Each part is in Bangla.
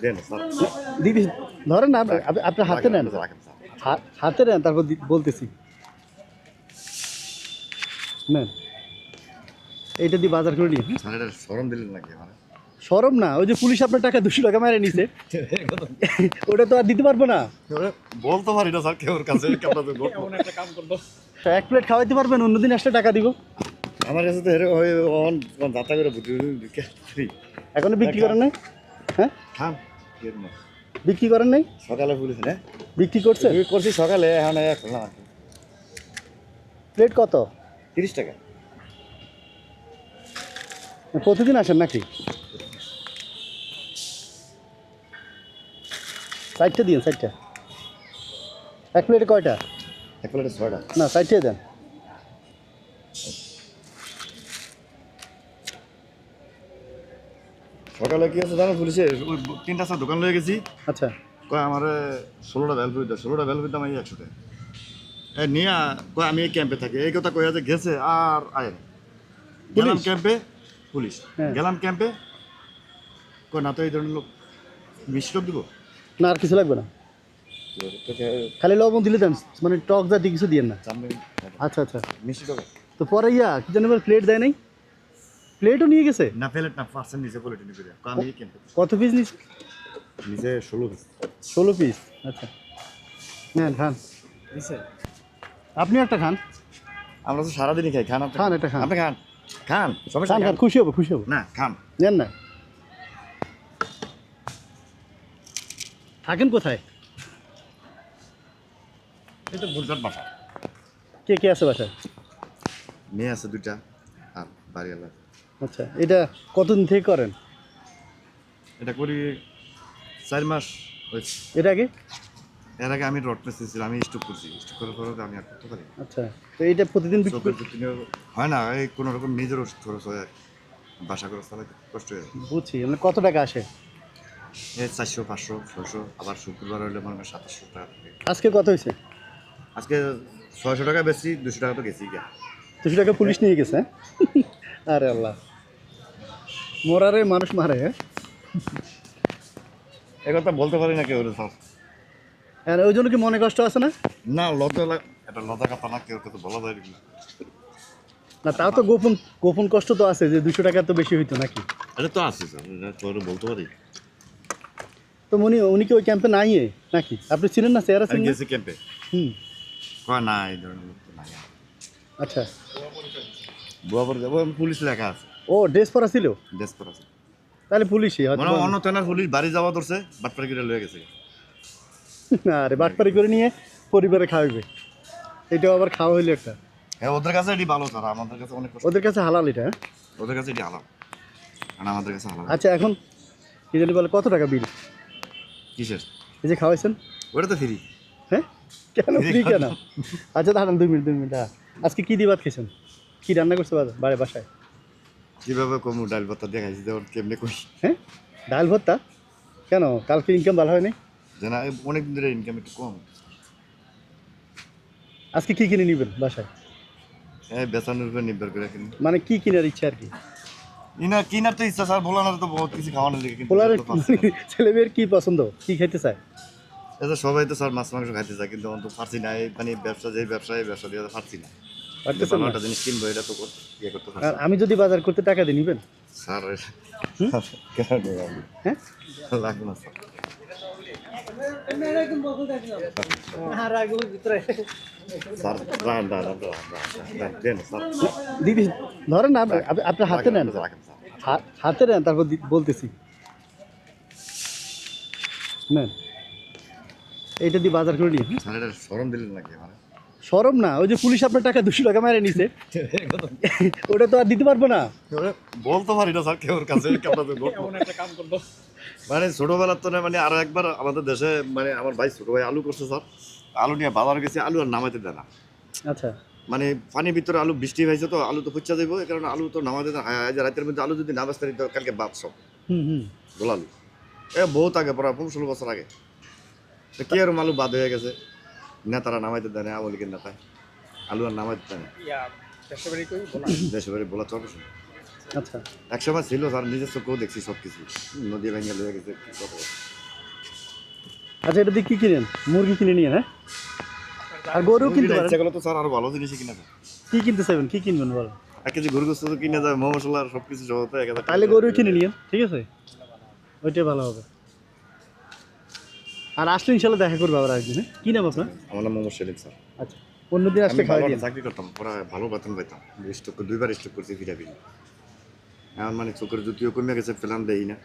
দেন দিদি ধরেন না আপনি- আপনি- আপনার হাতে নেন। হাতে নেন তারপর বলতেছি। নেন। এইটা দিয়ে বাজার করে নিন। সরম দিলেন নাকি সরম না ওই যে পুলিশ আপনার টাকা দুশো টাকা মেরে নিছে। ওটা তো আর দিতে পারব না। বলতে পারি না স্যার কেউর কাছে এক প্লেট খাওয়াইতে পারবেন অন্যদিন আসলে টাকা দিব। আমার কাছে তো ওই দাতা করে এখনও বিক্রি করেন নাই? হ্যাঁ? খান বিক্রি করেন নাই? সকালে পুলিশ না বিক্রি করছে? বিক্রি করছি সকালে এখন না। প্লেট কত? তিরিশ টাকা। প্রতিদিন আসেন নাকি? সাইডটা দিন সাইডটা এক প্লেটে কয়টা? এক প্লেটে ছয়টা। না সাইডটাই দেন। সকালে কি আছে জানো পুলিশে? ওই তিনটা চার দোকান লয়ে গেছি। আচ্ছা। কয় আমার ষোলোটা বেল ফুট ষোলোটা ফুট দাম এই একশো টাকা এ নিয়া কয় আমি এই ক্যাম্পে থাকি। এই কথা কয়ে যে গেছে আর আয় না। গেলাম ক্যাম্পে পুলিশ। হ্যাঁ। গেলাম ক্যাম্পে কয় না তো এই ধরনের লোক মিষ্টি দিব? না আর কিছু লাগবে না। খালি লবণ দিলে দেন মানে টক জাতি কিছু দিয়েন না। আচ্ছা আচ্ছা। মিষ্টি দেবো তো পরে ইয়া কি জানি প্লেট দেয় নাই? প্লেটও নিয়ে গেছে? না প্লেট না পার্সেন্ট নিচে কোয়ালিটি নিবে কয় আমি ক্যাম্পে কত পিস নিচ্ছে নিচে ষোলো পিস ষোলো পিস আচ্ছা। নেন খান। আপনি একটা খান। আমরা তো সারাদিনই খাই খান আপনি। খান, এটা খান। আপনি খান। খান সবাই খান খান খুশি হব খুশি হব। না খান। নেন না। থাকেন কোথায়? এই তো গুজরাট বাসা। কে কে আছে বাসায়? মেয়ে আছে দুইটা আর বাড়ি এলাকা আচ্ছা এটা কতদিন থেকে করেন? এটা করি চার মাস হয়েছে। এটা আগে এর আগে আমি রড পেস ছিলাম আমি স্টপ করছি। স্টপ করার পরে আমি আর করতে পারি আচ্ছা তো এটা প্রতিদিন হয় না এই কোনো রকম নিজের ওষুধ খরচ হয় বাসা খরচ চালাতে কষ্ট হয়ে বুঝছি মানে কত টাকা আসে? এই চারশো পাঁচশো ছয়শো আবার শুক্রবার হলে মনে হয় সাতাশশো টাকা। আজকে কত হয়েছে? আজকে ছয়শো টাকা বেশি দুশো টাকা তো গেছি গা দুশো টাকা পুলিশ নিয়ে গেছে হ্যাঁ? আরে আল্লাহ। মোরারে মানুষ মারে হ্যাঁ? এ কথা বলতে পারি না কেউ স্যার। আর ওই জন্য কি মনে কষ্ট আছে না? না লজ্জা এটা লজ্জা কথা না কেউ কথা বলা যায় না না তাও তো গোপন গোপন কষ্ট তো আছে যে দুশো টাকা তো বেশি হইতো নাকি? এটা তো আছে স্যার বলতে পারি। তো উনি উনি কি ওই ক্যাম্পে নাই? নাকি? আপনি ছিলেন না চেহারা ছিলেন গেছি ক্যাম্পে হুম। কয় না এই ধরনের লোক তো নাই আচ্ছা। বুয়াপুর যাব পুলিশ লেখা আছে। ও ড্রেস পরা ছিল? ডেসপর আছে তাহলে পুলিশই হয়তো মানে অন্য থানার পুলিশ বাড়ি যাওয়া ধরছে বাটপাড়ি করে লয়ে গেছে। না রে বাটপারি করে নিয়ে পরিবারে খাওয়াবে এটাও আবার খাওয়া হইল একটা। হ্যাঁ ওদের কাছে এটি ভালো স্যার আমাদের কাছে অনেক ওদের কাছে হালাল এটা হ্যাঁ? ওদের কাছে এটি আলাম আর আমাদের কাছে আলাদা আচ্ছা এখন কি জানি বলে কত টাকা বিল? কিসের? এই যে খাওয়াইছেন? ওটা তো ফ্রি হ্যাঁ? কেন ফ্রি কেন? আচ্ছা দাঁড়ান দুই মিনিট দুই মিনিট। আজকে কি দিয়ে ভাত খেয়েছেন? কি রান্না করছে বাড়ি বাসায়? কীভাবে কমু ডাল ভাতটা দেখাইছি যেমন কেমনে করি। হ্যাঁ? ডাল ভর্তা? কেন? কালকে ইনকাম ভালো হয়নি? যে না অনেক দিন ধরে ইনকাম একটু কম। আজকে কি কিনে নিবেন বাসায়? হ্যাঁ বেচানোর উপর নির্ভর করে কিনি। মানে কি কেনার ইচ্ছা আর কি? ইনা কিনার তো ইচ্ছা স্যার বলানোর তো বহুত কিছু খাওয়ানোর লেগে কিন্তু না। ছেলে মেয়ের কি পছন্দ? কি খেতে চায়? যে সবাই তো স্যার মাছ মাংস খাইতে চায় কিন্তু অন্ত পারছি না। মানে ব্যবসা যে ব্যবসা এই ব্যবসা দিয়ে পারছি না। পারতেছেন ভালো না? একটা জিনিস কিনবো এটা তো কর- ইয়ে করতে পারছি আর আমি যদি বাজার করতে টাকা দিয়ে নিবেন? স্যার কেন নেই আমি? হ্যাঁ? লাগবে না স্যার। স্যার দাঁড়ান দাঁড়ান দাঁড়ান দাঁড়ান দেন স্যার। দিদি ধরেন না আপনি- আপনি- আপনার হাতে নেন। রাখেন স্যার। হা- হাতে নেন তারপর দি- বলতেছি। নেন। এইটা দিয়ে বাজার করে নিন। স্যার এটা সরম দিলেন নাকি মানে? সরম না ওই যে পুলিশ আপনার টাকা দুশো টাকা মেরে নিছে। ওটা তো আর দিতে পারব না। বলতে পারি না স্যার কেউর কাছে মানে ছোটবেলার তো না মানে আরও একবার আমাদের দেশে মানে আমার ভাই ছোট ভাই আলু করছে স্যার। আলু নিয়ে বাজার গেছে আলু আর নামাইতে দেয় না। আচ্ছা। মানে পানির ভিতরে আলু বৃষ্টি হয়েছে তো আলু তো ফুচ্চা যাব এই কারণে আলু তো নামাইতে দেয় আজ রাতের মধ্যে আলু যদি না বাঁচতে তো কালকে বাপ সব। হুম হুম। গোল আলু এ বহুত আগে প্রায় পনেরো ষোলো বছর আগে। তো কি আর আলু বাদ হয়ে গেছে? নেতারা নামাইতে দেয় না আওয়ামী লীগের নেতায় আলু আর নামাইতে দেয় না। দেশে বাড়ি বলা। চলবে আচ্ছা। একসময় ছিল স্যার নিজের চোখেও দেখছি সব কিছু নদী ভেঙে লয়ে গেছে। আচ্ছা এটা দিয়ে কি কিনেন? মুরগি কিনে নিয়ে হ্যাঁ? আর গরু কিনতে পারেন। করলে তো স্যার আরও ভালো জিনিসই কিনে যায় কি কিনতে চাইবেন? কি কিনবেন বলো এক কেজি গরু গোস্ত তো কিনে যায় মো মশলা আর সব কিছু সহ তো এক হাজার তাহলে গরু কিনে নিয়েন ঠিক আছে? ওইটাই ভালো হবে। আর আসলে ইনশাল্লাহ দেখা করব আবার একদিন হ্যাঁ? কি নাম আপনার? আমার নাম মোহাম্মদ সেলিম স্যার। আচ্ছা অন্যদিন আসলে চাকরি করতাম পুরা ভালো বেতন পাইতাম। স্টক দুইবার স্টক করছি ফিরা ফিরি এখন মানে চোখের জুতিও কমে গেছে ফেলান দেই না।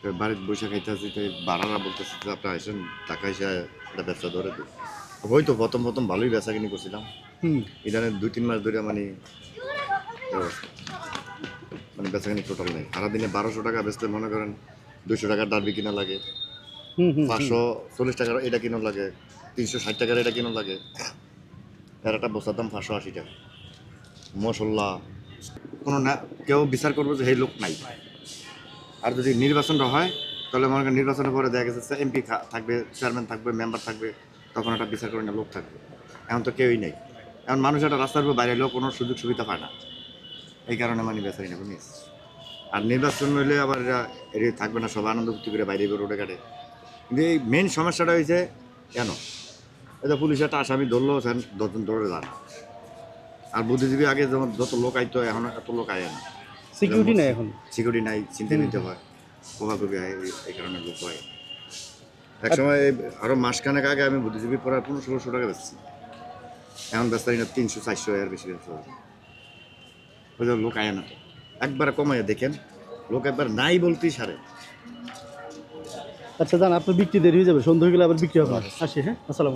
তো বাড়িতে বসে খাইতে আছি বাড়ারা বলতেছে যে আপনার আসেন টাকা এসে একটা ব্যবসা ধরে দিই হয়তো প্রথম প্রথম ভালোই বেচা কিনি করছিলাম। ইদানে দুই তিন মাস ধরে মানে মানে বেচা কিনি টোটাল নেই। সারাদিনে বারোশো টাকা বেচতে মনে করেন দুইশো টাকার ডারবি কিনা লাগে। পাঁচশো চল্লিশ টাকার এটা কিনো লাগে, তিনশো ষাট টাকার এটা কিনো লাগে। এর একটা বস্তার দাম পাঁচশো আশি টাকা। মশলা কোনো না, কেউ বিচার করব যে সেই লোক নাই। আর যদি নির্বাচনটা হয়, তাহলে মনে করেন নির্বাচনের পরে দেখা গেছে এমপি থাকবে, চেয়ারম্যান থাকবে, মেম্বার থাকবে, তখন একটা বিচার করে না লোক থাকবে। এখন তো কেউই নেই। এখন মানুষ একটা রাস্তার উপর বাইরে এলেও কোনো সুযোগ সুবিধা পায় না। এই কারণে মানে বেচারি না মিস আর নির্বাচন হইলে আবার এর থাকবে না সব আনন্দ ফুর্তি করে বাইরে বেরোডে কাটে। কিন্তু এই মেন সমস্যাটা হয়েছে কেন? এটা পুলিশ একটা আসামি ধরলো সেন দশজন ধরে যান। আর বুদ্ধিজীবী আগে যেমন যত লোক আইতো এখন এত লোক আয় না। সিকিউরিটি নাই এখন? সিকিউরিটি নাই চিনতে নিতে হয়। কোভাবে হয় এই- কারণে লোক হয় এক সময় আরও মাসখানেক আগে আমি বুদ্ধিজীবী পড়ার পনেরো ষোলোশো টাকা বেচছি। এখন বেচতারি না তিনশো চারশো এর বেশি বেচতে হবে ওই লোক আয় না তো। একবার কমাইয়া দেখেন লোক একবার নাই বলতেই সারে। আচ্ছা জান আপনার বিক্রি দেরি হয়ে যাবে সন্ধ্যা হয়ে গেলে আবার বিক্রি হবে। আসি হ্যাঁ? আসসালাম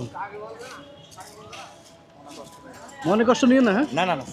মনে কষ্ট নিয়ে না হ্যাঁ? না না না।